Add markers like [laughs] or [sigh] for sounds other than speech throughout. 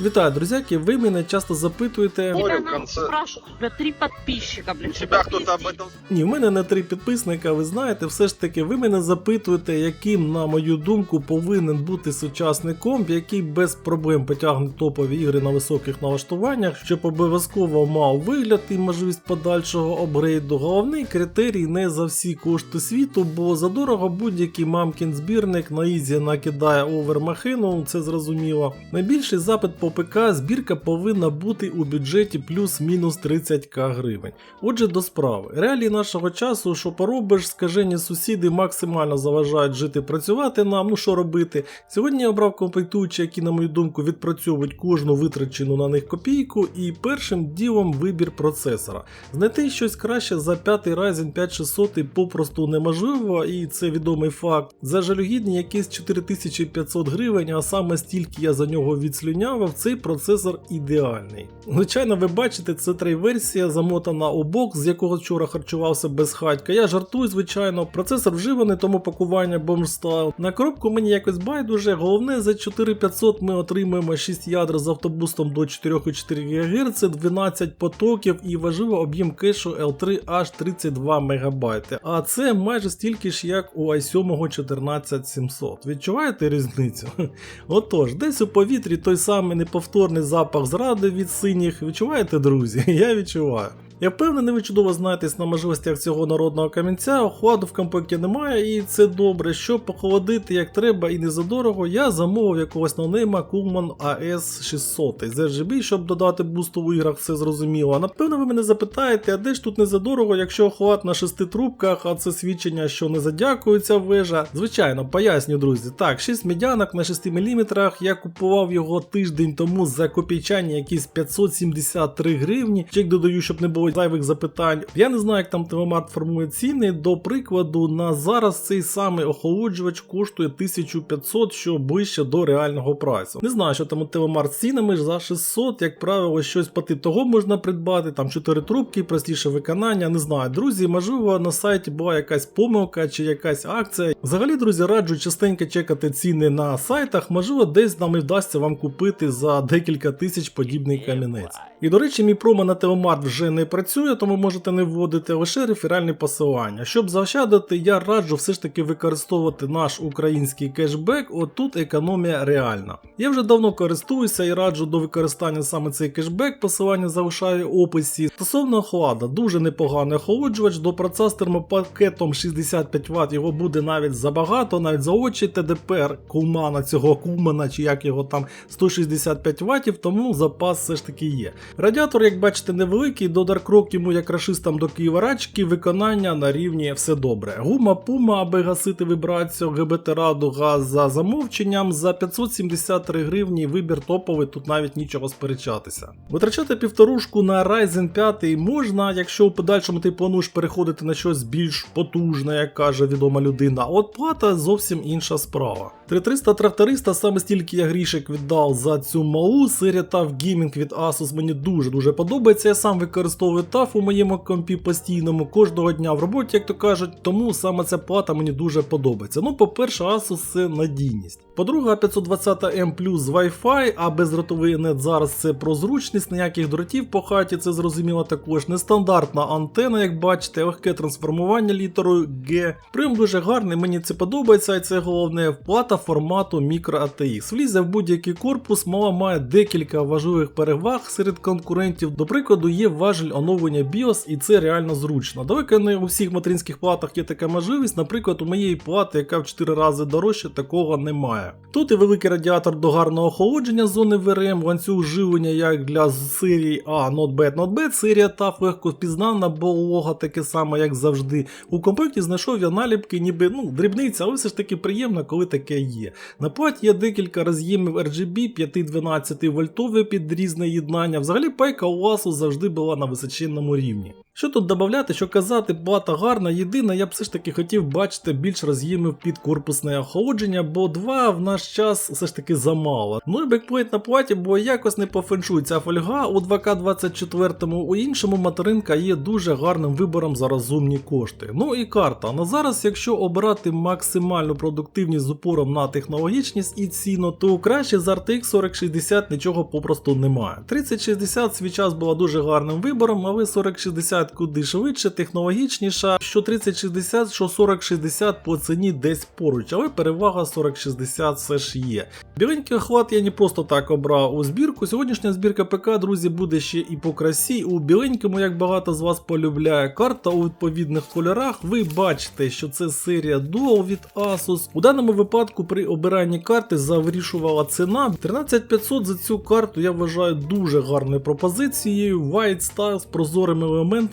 Вітаю, друзяки! Ви мене часто запитуєте. Тебя в конце. спрашивают, у тебя три подписчика, блин. У тебя кто-то об этом... Ні, в мене не три підписника, ви знаєте, все ж таки, ви мене запитуєте, яким, на мою думку, повинен бути сучасний комп, який без проблем потягне топові ігри на високих налаштуваннях, щоб обов'язково мав вигляд і можливість подальшого апгрейду. Головний критерій не за всі кошти світу, бо задорого будь-який мамкін збірник на ізі накидає овермахину, це зрозуміло. Найбільший запит по ПК збірка повинна бути у бюджеті плюс-мінус 30к гривень. Отже, до справи. Реалії нашого часу, що поробиш, скажені сусіди максимально заважають жити працювати нам, ну що робити. Сьогодні я обрав комплектуючі, які, на мою думку, відпрацьовують кожну витрачену на них копійку, і першим ділом вибір процесора. Знайти щось краще за 5 Ryzen 5600 попросту неможливо, і це відомий факт. За жалюгідні якісь 4500 гривень, а саме стільки я за нього відслюнявив, цей процесор ідеальний. Звичайно, ви бачите, це трей-версія замотана у бокс, з якого вчора харчувався без хатька. Я жартую, звичайно, процесор вживаний, тому пакування бомжстайл. На коробку мені якось байдуже. Головне, за 4500 ми отримаємо 6 ядер з автобустом до 4,4 ГГц, 12 потоків і важливо об'єм кешу L3 аж 32 МБ. А це майже стільки ж, як у i7 14700. Відчуваєте різницю? [laughs] Отож, десь у повітрі той самий неповторний запах зради від синіх. Відчуваєте, друзі? [laughs] Я відчуваю. Я впевнений, ви чудово знаєтесь на можливостях цього народного камінця, охладу в комплекті немає, і це добре. Щоб похолодити як треба і не задорого, я замовив якогось ноунейма Coolman AS 600 з RGB, щоб додати бусту в іграх, все зрозуміло. Напевно ви мене запитаєте, а де ж тут не задорого, якщо охлад на шести трубках, а це свідчення, що не задякується вежа. Звичайно, поясню, друзі. Так, 6 медянок на 6 мм, я купував його тиждень тому за копійчані якісь 573 гривні. Чек додаю, щоб не було зайвих запитань. Я не знаю, як там Телемарт формує ціни. До прикладу, на зараз цей самий охолоджувач коштує 1500, що ближче до реального прайсу. Не знаю, що там у Телемарт з цінами за 600, як правило, щось по типу того можна придбати. Там 4 трубки, простіше виконання. Не знаю, друзі, можливо, на сайті була якась помилка чи якась акція. Взагалі, друзі, раджу частенько чекати ціни на сайтах. Можливо, десь нам і вдасться вам купити за декілька тисяч подібний камінець. І до речі, мій промо на Телемарт вже не працює, тому можете не вводити лише реферальні посилання. Щоб заощадити, я раджу все ж таки використовувати наш український кешбек, отут економія реальна. Я вже давно користуюся і раджу до використання саме цей кешбек, посилання залишаю в описі. Стосовно охлада, дуже непоганий охолоджувач, до проца з термопакетом 65 Вт його буде навіть забагато, навіть за очі ТДПР кумана цього кумана, чи як його там 165 Вт, тому запас все ж таки є. Радіатор, як бачите, невеликий, до Dark йому як рашистам до Києва рачки, виконання на рівні все добре. Гума Puma, аби гасити вібрацію, ГБТ Раду газ за замовченням, за 573 гривні вибір топовий, тут навіть нічого сперечатися. Витрачати півторушку на Ryzen 5 можна, якщо у подальшому ти плануєш переходити на щось більш потужне, як каже відома людина. От плата зовсім інша справа. 3300 тракториста саме стільки я грішек віддав за цю малу. Серія TAF Gaming від Asus мені дуже-дуже подобається. Я сам використовую TAF у моєму компі постійному кожного дня в роботі, як то кажуть, тому саме ця плата мені дуже подобається. Ну, по-перше, Asus це надійність. По-друге, 520M Plus з Wi-Fi, а бездротовий нет зараз це про зручність, ніяких дротів по хаті, це зрозуміло також. Нестандартна антена, як бачите, легке трансформування літерою G. Прям дуже гарний, мені це подобається, і це головне плата формату ATX. Влізе в будь-який корпус, мала має декілька важливих переваг серед конкурентів. До прикладу, є важель оновлення BIOS, і це реально зручно. Далеко не у всіх материнських платах є така можливість. Наприклад, у моєї плати, яка в 4 рази дорожча, такого немає. Тут і великий радіатор до гарного охолодження зони ВРМ, ланцюг живлення як для серії А Not Bad Not Bad, серія TAF легко впізнана, бо лого таке саме, як завжди. У комплекті знайшов я наліпки, ніби ну, дрібниця, але все ж таки приємно, коли таке. На платі є декілька роз'ємів RGB 5-12 вольтові під різне єднання. Взагалі пайка у Asus завжди була на височинному рівні. Що тут додати, що казати, плата гарна. Єдине, я б все ж таки хотів бачити більш роз'ємів під корпусне охолодження, бо два в наш час все ж таки замало. Ну і бекплейт на платі, бо якось не по феншуй ця фольга у 2К24, у іншому материнка є дуже гарним вибором за розумні кошти. Ну і карта. На зараз, якщо обирати максимальну продуктивність з упором на технологічність і ціну, то краще з RTX 4060 нічого попросту немає. 3060 свій час була дуже гарним вибором, але 4060 куди швидше, технологічніша, що 3060, що 4060 по ціні десь поруч, але перевага 4060 все ж є. Біленький охват я не просто так обрав у збірку. Сьогоднішня збірка ПК, друзі, буде ще і по красі. У біленькому, як багато з вас полюбляє, карта у відповідних кольорах. Ви бачите, що це серія Dual від Asus. У даному випадку при обиранні карти завирішувала ціна. 13500 за цю карту я вважаю дуже гарною пропозицією. White Style з прозорими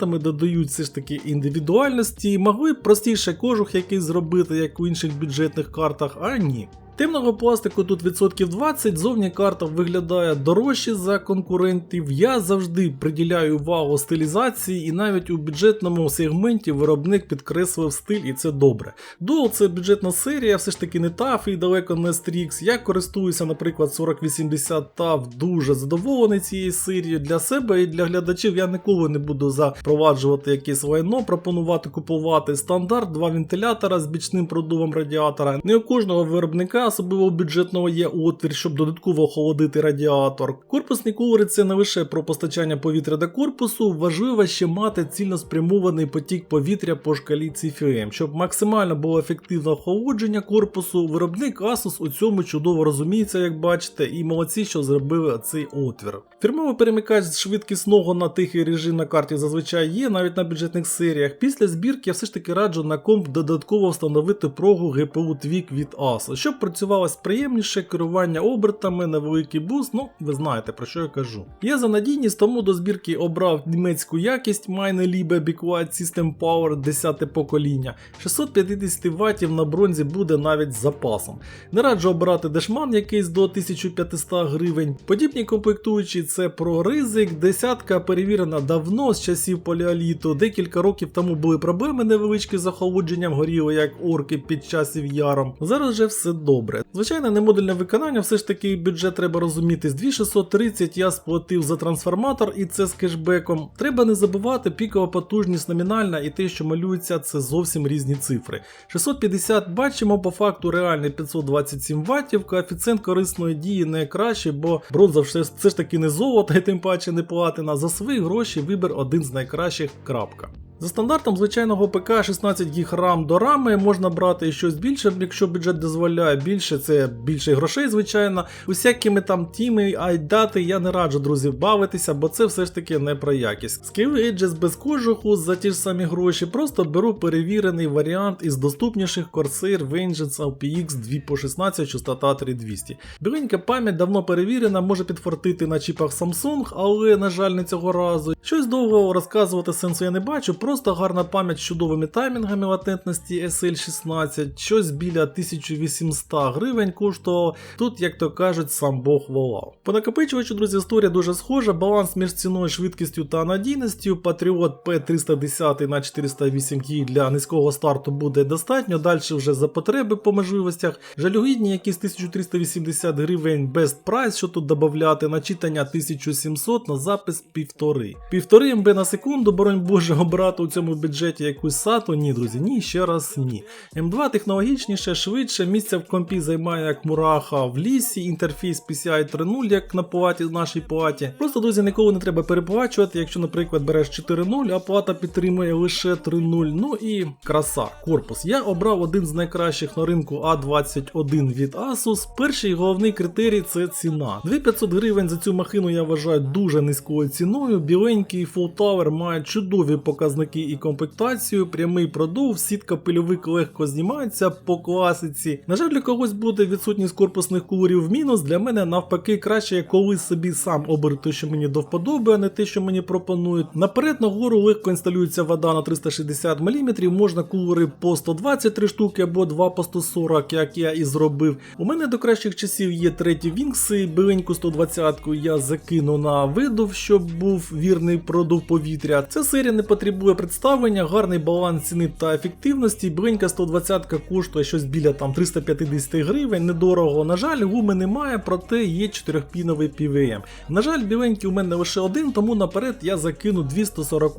елементами додають все ж таки індивідуальності. Могли б простіше кожух якийсь зробити, як у інших бюджетних картах, а ні. Темного пластику тут відсотків 20, зовні карта виглядає дорожче за конкурентів. Я завжди приділяю увагу стилізації, і навіть у бюджетному сегменті виробник підкреслив стиль, і це добре. Dual це бюджетна серія, все ж таки не TAF і далеко не Strix. Я користуюся, наприклад, 4080 TAF, дуже задоволений цією серією. Для себе і для глядачів я ніколи не буду запроваджувати якесь лайно, пропонувати купувати стандарт, два вентилятора з бічним продувом радіатора. Не у кожного виробника особливо бюджетного є отвір, щоб додатково охолодити радіатор. Корпусні кулери це не лише про постачання повітря до корпусу, важливо ще мати цільноспрямований потік повітря по шкалі CFM. Щоб максимально було ефективне охолодження корпусу, виробник Asus у цьому чудово розуміється, як бачите, і молодці, що зробили цей отвір. Фірмовий перемикач з швидкісного на тихий режим на карті зазвичай є, навіть на бюджетних серіях. Після збірки я все ж таки раджу на комп додатково встановити прогу GPU Tweak від Asus, щоб працювалось приємніше, керування обертами, невеликий буст, ну ви знаєте про що я кажу. Я за надійність, тому до збірки обрав німецьку якість Meine Liebe Backlight System Power 10 покоління. 650 Вт на бронзі буде навіть з запасом. Не раджу обирати дешман якийсь до 1500 гривень. Подібні комплектуючі це про ризик, десятка перевірена давно з часів палеоліту. Декілька років тому були проблеми невеличкі з охолодженням горіли, як орки під час яром. Зараз же все добре. Звичайно, не модульне виконання, все ж таки бюджет треба розуміти. З 2630 я сплатив за трансформатор і це з кешбеком. Треба не забувати, пікова потужність номінальна і те, що малюється, це зовсім різні цифри. 650 бачимо, по факту реальний 527 Вт, коефіцієнт корисної дії не кращий, бо бронза все ж таки не золото і тим паче не платина. За свої гроші вибір один з найкращих. крапка. За стандартом звичайного ПК 16 ГБ RAM до рами можна брати щось більше, якщо бюджет дозволяє більше, це більше грошей, звичайно. Усякими там тіми, айдати я не раджу, друзі, бавитися, бо це все ж таки не про якість. Skill Edges без кожуху за ті ж самі гроші, просто беру перевірений варіант із доступніших Corsair Vengeance LPX 2 по 16 частота 3200. Біленька пам'ять давно перевірена, може підфортити на чіпах Samsung, але, на жаль, не цього разу. Щось довго розказувати сенсу я не бачу. Просто гарна пам'ять з чудовими таймінгами латентності SL16, щось біля 1800 гривень коштувало. Тут, як то кажуть, сам Бог волав. По накопичувачу, друзі, історія дуже схожа. Баланс між ціною, швидкістю та надійністю. Patriot P310 на 408 г для низького старту буде достатньо. Далі вже за потреби по можливостях. Жалюгідні, якісь 1380 гривень best price, що тут додати, начитання 1700 на запис півтори. Півтори МБ на секунду, боронь Боже, обрати у цьому бюджеті якусь сату. Ні, друзі, ні, ще раз ні. М2 технологічніше, швидше, місця в компі займає як мураха в лісі, інтерфейс PCI 3.0, як на платі нашій платі. Просто, друзі, ніколи не треба переплачувати, якщо, наприклад, береш 4.0, а плата підтримує лише 3.0. Ну і краса, корпус. Я обрав один з найкращих на ринку A21 від Asus. Перший головний критерій це ціна. 2500 гривень за цю махину я вважаю дуже низькою ціною. Біленький Full Tower має чудові показники показники і комплектацію, прямий продув, сітка пильовик легко знімається по класиці. На жаль, для когось буде відсутність корпусних кулерів в мінус. Для мене навпаки краще я колись собі сам оберу те, що мені до вподоби, а не те, що мені пропонують. Наперед нагору легко інсталюється вода на 360 мм, можна кулери по 123 штуки або 2 по 140, як я і зробив. У мене до кращих часів є треті вінгси, біленьку 120-ку я закину на видув, щоб був вірний продув повітря. Ця серія не потребує представлення, гарний баланс ціни та ефективності. Біленька 120 коштує щось біля там 350 гривень, недорого. На жаль, гуми немає, проте є 4-піновий PVM. На жаль, біленький у мене лише один, тому наперед я закину 240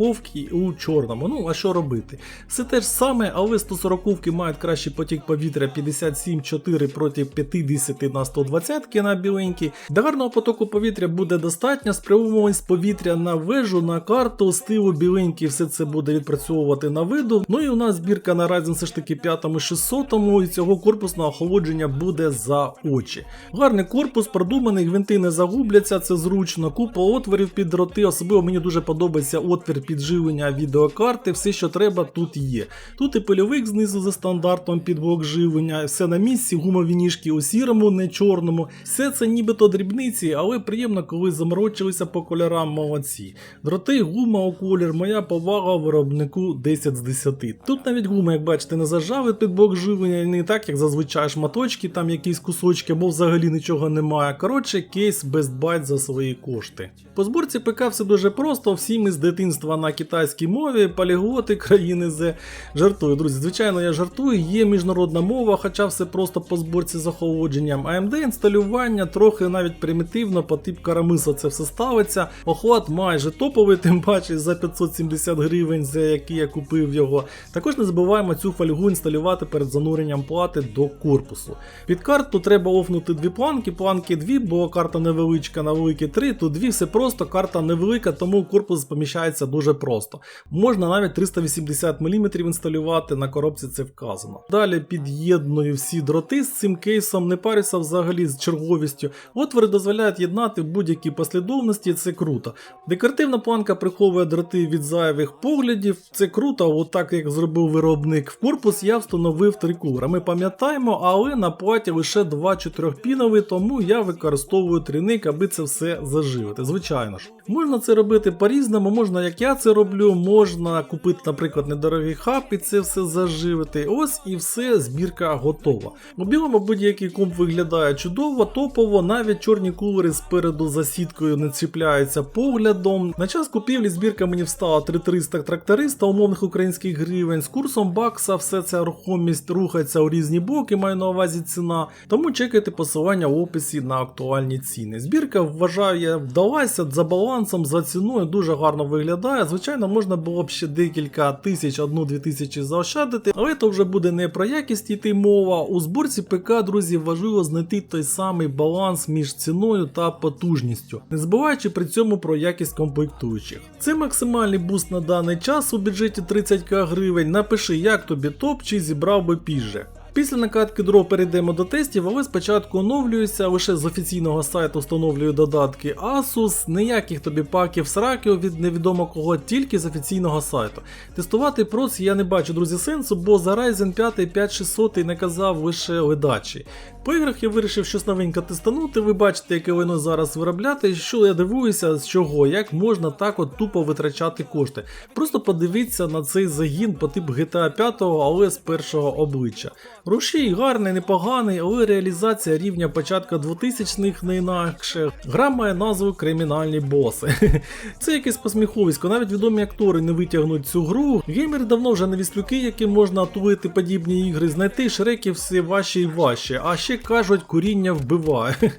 у чорному. Ну а що робити? Все те ж саме, але 140 мають кращий потік повітря 57,4 проти 50 на 120 на біленький. Для гарного потоку повітря буде достатньо. Спрямованість повітря на вежу, на карту, стилу біленький, все це буде відпрацьовувати на виду. Ну і у нас збірка на Ryzen все ж таки 5 600 і цього корпусного охолодження буде за очі. Гарний корпус, продуманий, гвинти не загубляться, це зручно. Купа отворів під дроти, особливо мені дуже подобається отвір підживлення відеокарти, все, що треба, тут є. Тут і пильовик знизу за стандартом під блок живлення, все на місці, гумові ніжки у сірому, не чорному. Все це нібито дрібниці, але приємно, коли заморочилися по кольорам молодці. Дроти, гума у колір, моя повага виробнику 10 з 10. Тут навіть гума, як бачите, не зажали під блок живлення, не так, як зазвичай шматочки, там якісь кусочки, або взагалі нічого немає. Коротше, кейс Best Buy за свої кошти. По зборці ПК все дуже просто, всі ми з дитинства на китайській мові, поліглоти країни З. Жартую, друзі. Звичайно, я жартую, є міжнародна мова, хоча все просто по зборці з охолодженням. AMD інсталювання трохи навіть примітивно, по тип карамиса це все ставиться. Охлад майже топовий, тим паче за 570 гривень, за який я купив його. Також не забуваємо цю фольгу інсталювати перед зануренням плати до корпусу. Під карту треба офнути дві планки, планки дві, бо карта невеличка, на великі три, тут дві, все просто, карта невелика, тому корпус поміщається дуже просто. Можна навіть 380 мм інсталювати, на коробці це вказано. Далі під'єдную всі дроти з цим кейсом, не парюся взагалі з черговістю. Отвори дозволяють єднати в будь-якій послідовності, це круто. Декоративна планка приховує дроти від зайвих поглядів, це круто, отак як зробив виробник. В корпус я встановив три кулера. Ми пам'ятаємо, але на платі лише два чотирьохпінові, тому я використовую трійник, аби це все заживити. Звичайно ж. Можна це робити по-різному, можна, як я це роблю, можна купити, наприклад, недорогий хаб і це все заживити. Ось і все, збірка готова. У білому будь-який комп виглядає чудово, топово, навіть чорні кулери спереду за сіткою не чіпляються поглядом. На час купівлі збірка мені встала 3300 тракториста умовних українських гривень. З курсом бакса все ця рухомість рухається у різні боки, маю на увазі ціна. Тому чекайте посилання в описі на актуальні ціни. Збірка, вважаю, я вдалася за балансом, за ціною дуже гарно виглядає. Звичайно, можна було б ще декілька тисяч, одну-дві тисячі заощадити, але це вже буде не про якість йти мова. У зборці ПК, друзі, важливо знайти той самий баланс між ціною та потужністю, не забуваючи при цьому про якість комплектуючих. Це максимальний буст на даний час у бюджеті 30к гривень. Напиши, як тобі топ чи зібрав би пізже. Після накатки дров перейдемо до тестів, але спочатку оновлююся, лише з офіційного сайту встановлюю додатки Asus, ніяких тобі паків сраків від невідомо кого, тільки з офіційного сайту. Тестувати проц я не бачу, друзі, сенсу, бо за Ryzen 5 5600 не казав лише ледачі. По іграх я вирішив щось новеньке тестанути, ви бачите, яке воно зараз виробляти, що я дивуюся, з чого, як можна так от тупо витрачати кошти. Просто подивіться на цей загін по типу GTA 5, але з першого обличчя. Рушій гарний, непоганий, але реалізація рівня початка 2000-х не інакше. Гра має назву Кримінальні боси. [laughs] Це якесь посміховисько, навіть відомі актори не витягнуть цю гру. Геймери давно вже не віслюки, яким можна тулити подібні ігри, знайти шреків все важче і важче. А ще кажуть, куріння вбиває. [laughs]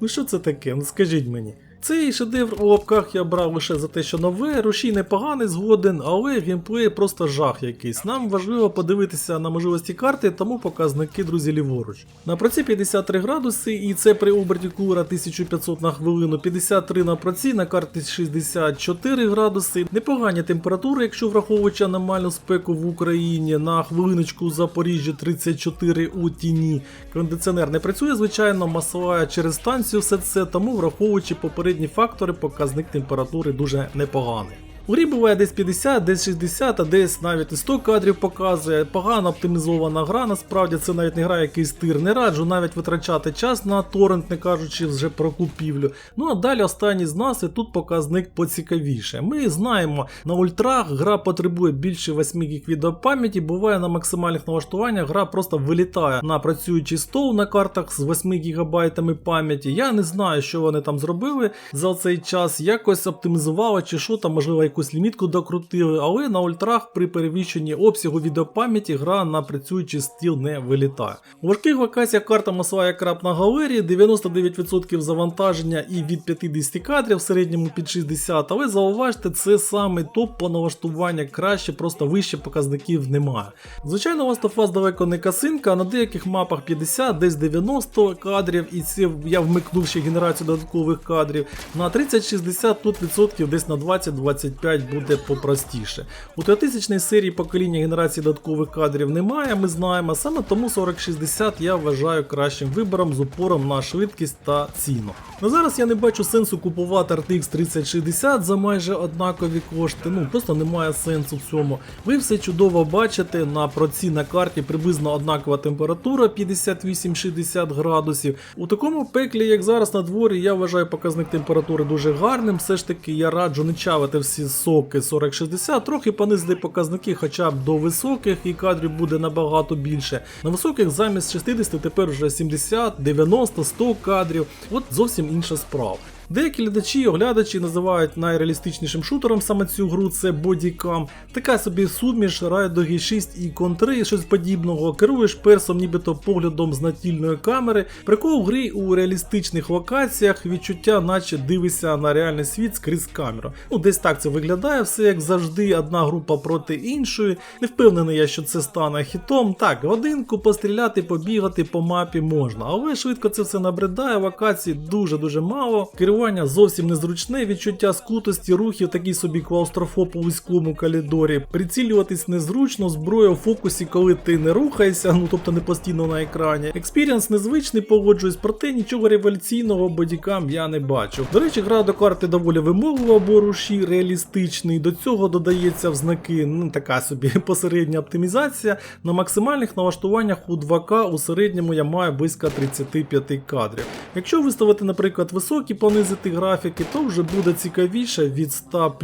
ну що це таке? Ну скажіть мені. Цей шедевр у лапках я брав лише за те, що нове, рушій непоганий згоден, але геймплей просто жах якийсь. Нам важливо подивитися на можливості карти, тому показники, друзі, ліворуч. На проці 53 градуси, і це при оберті кулера 1500 на хвилину, 53 на проці, на карті 64 градуси. Непогані температури, якщо враховуючи аномальну спеку в Україні, на хвилиночку у Запоріжжі 34 у тіні. Кондиціонер не працює, звичайно, масла через станцію все це, тому враховуючи попередні фактори, показник температури дуже непоганий. У грі буває десь 50, десь 60, а десь навіть і 100 кадрів показує. Погано оптимізована гра, насправді це навіть не гра якийсь тир. Не раджу навіть витрачати час на торрент, не кажучи вже про купівлю. Ну а далі останній з нас і тут показник поцікавіше. Ми знаємо, на ультрах гра потребує більше 8 гіг відеопам'яті, буває на максимальних налаштуваннях, гра просто вилітає на працюючий стол на картах з 8 гігабайтами пам'яті. Я не знаю, що вони там зробили за цей час, якось оптимізували чи що там, можливо, якусь лімітку докрутили, але на ультрах при перевищенні обсягу відеопам'яті гра на працюючий стіл не вилітає. У важких локаціях карта масла крап на галері, 99% завантаження і від 50 кадрів, в середньому під 60, але зауважте, це саме топ по налаштуванню краще, просто вище показників немає. Звичайно, Last of Us далеко не касинка, а на деяких мапах 50, десь 90 кадрів, і це я вмикнув ще генерацію додаткових кадрів. На 30-60 тут відсотків десь на 20-25 буде попростіше. У 3000 серії покоління генерації додаткових кадрів немає, ми знаємо, саме тому 4060 я вважаю кращим вибором з упором на швидкість та ціну. На зараз я не бачу сенсу купувати RTX 3060 за майже однакові кошти, ну просто немає сенсу в цьому. Ви все чудово бачите, на проці на карті приблизно однакова температура 58-60 градусів. У такому пеклі, як зараз на дворі, я вважаю показник температури дуже гарним. Все ж таки я раджу не чавити всі соки 40-60, трохи понизили показники хоча б до високих, і кадрів буде набагато більше. На високих замість 60 тепер вже 70, 90, 100 кадрів. От зовсім інша справа. Деякі глядачі оглядачі називають найреалістичнішим шутером саме цю гру це Bodycam. Така собі суміш Raido 6 і Con3, щось подібного. Керуєш персом нібито поглядом з натільної камери. Прикол в грі у реалістичних локаціях відчуття, наче дивишся на реальний світ скрізь камеру. Ну, десь так це виглядає, все як завжди, одна група проти іншої. Не впевнений я, що це стане хітом. Так, годинку постріляти, побігати по мапі можна, але швидко це все набридає, локацій дуже-дуже мало. Керування зовсім незручне, відчуття скутості рухів, такий собі клаустрофоб у вузькому коридорі. Прицілюватись незручно, зброя у фокусі, коли ти не рухаєшся, ну тобто не постійно на екрані. Експіріанс незвичний, погоджуюсь, проте нічого революційного бодікам я не бачу. До речі, гра до карти доволі вимоглива, бо руші реалістичний. До цього додається в знаки, ну така собі [laughs] посередня оптимізація. На максимальних налаштуваннях у 2К у середньому я маю близько 35 кадрів. Якщо виставити, наприклад, високі понизити графіки, то вже буде цікавіше від 100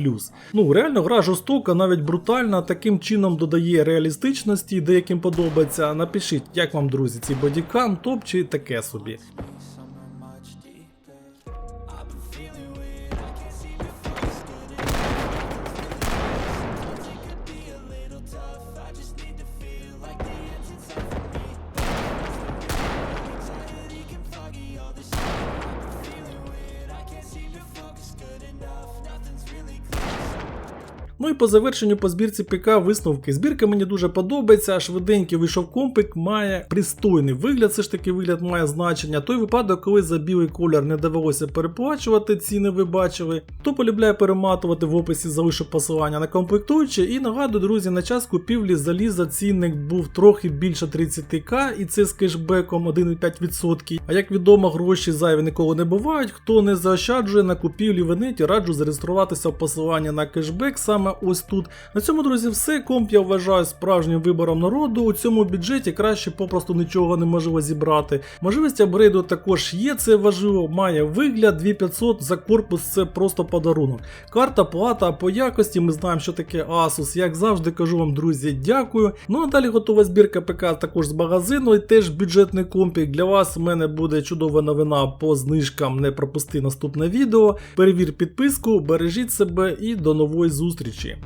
Ну, реально гра жорстока, навіть брутальна, таким чином додає реалістичності, деяким подобається. Напишіть, як вам, друзі, ці бодікам, топ чи таке собі. Ну і по завершенню по збірці ПК висновки. Збірка мені дуже подобається, швиденький вийшов компик, має пристойний вигляд, все ж таки вигляд має значення. Той випадок, коли за білий колір не довелося переплачувати, ціни ви бачили. Хто полюбляє перематувати в описі залишу посилання на комплектуючі. І нагадую, друзі, на час купівлі заліза цінник був трохи більше 30к, і це з кешбеком 1,5%. А як відомо, гроші зайві ніколи не бувають. Хто не заощаджує на купівлі в інеті, раджу зареєструватися в посилання на кешбек саме ось тут. На цьому, друзі, все. Комп я вважаю справжнім вибором народу. У цьому бюджеті краще попросту нічого неможливо зібрати. Можливість апгрейду також є, це важливо. Має вигляд 2500 за корпус, це просто подарунок. Карта плата по якості. Ми знаємо, що таке Asus. Як завжди кажу вам, друзі, дякую. Ну а далі готова збірка ПК також з магазину і теж бюджетний компік. Для вас у мене буде чудова новина по знижкам. Не пропусти наступне відео. Перевір підписку, бережіть себе і до нової зустрічі.